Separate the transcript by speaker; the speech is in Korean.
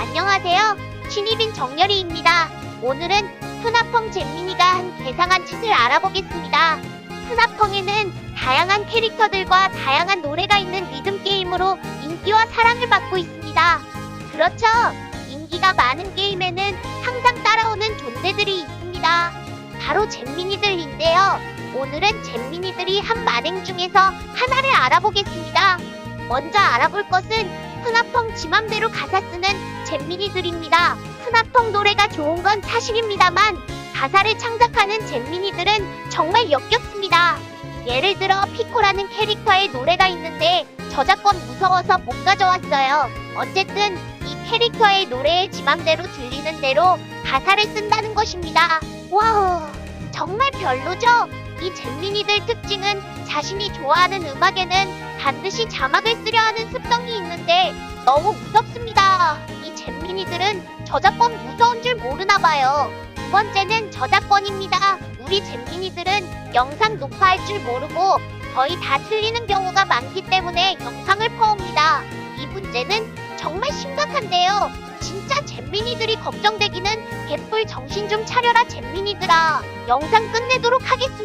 Speaker 1: 안녕하세요. 신입인 정열이입니다. 오늘은 푸나펑 잼민이가 한 괴상한 짓을 알아보겠습니다. 푸나펑에는 다양한 캐릭터들과 다양한 노래가 있는 리듬 게임으로 인기와 사랑을 받고 있습니다. 그렇죠. 인기가 많은 게임에는 항상 따라오는 존재들이 있습니다. 바로 잼민이들인데요. 오늘은 잼민이들이 한 만행 중에서 하나를 알아보겠습니다. 먼저 알아볼 것은 푸나펑 지맘대로 가사 쓰는 잼민이들입니다. 푸나펑 노래가 좋은 건 사실입니다만 가사를 창작하는 잼민이들은 정말 역겹습니다. 예를 들어 피코라는 캐릭터의 노래가 있는데 저작권 무서워서 못 가져왔어요. 어쨌든 이 캐릭터의 노래에 지맘대로 들리는 대로 가사를 쓴다는 것입니다. 와우, 정말 별로죠? 이 잼민이들 특징은 자신이 좋아하는 음악에는 반드시 자막을 쓰려 하는 습성이 있는데 너무 무섭습니다. 이 잼민이들은 저작권 무서운 줄 모르나 봐요. 두 번째는 저작권입니다. 우리 잼민이들은 영상 녹화할 줄 모르고 거의 다 틀리는 경우가 많기 때문에 영상을 퍼옵니다. 이 문제는 정말 심각한데요. 진짜 잼민이들이 걱정되기는 개뿔 정신 좀 차려라 잼민이들아. 영상 끝내도록 하겠습니다.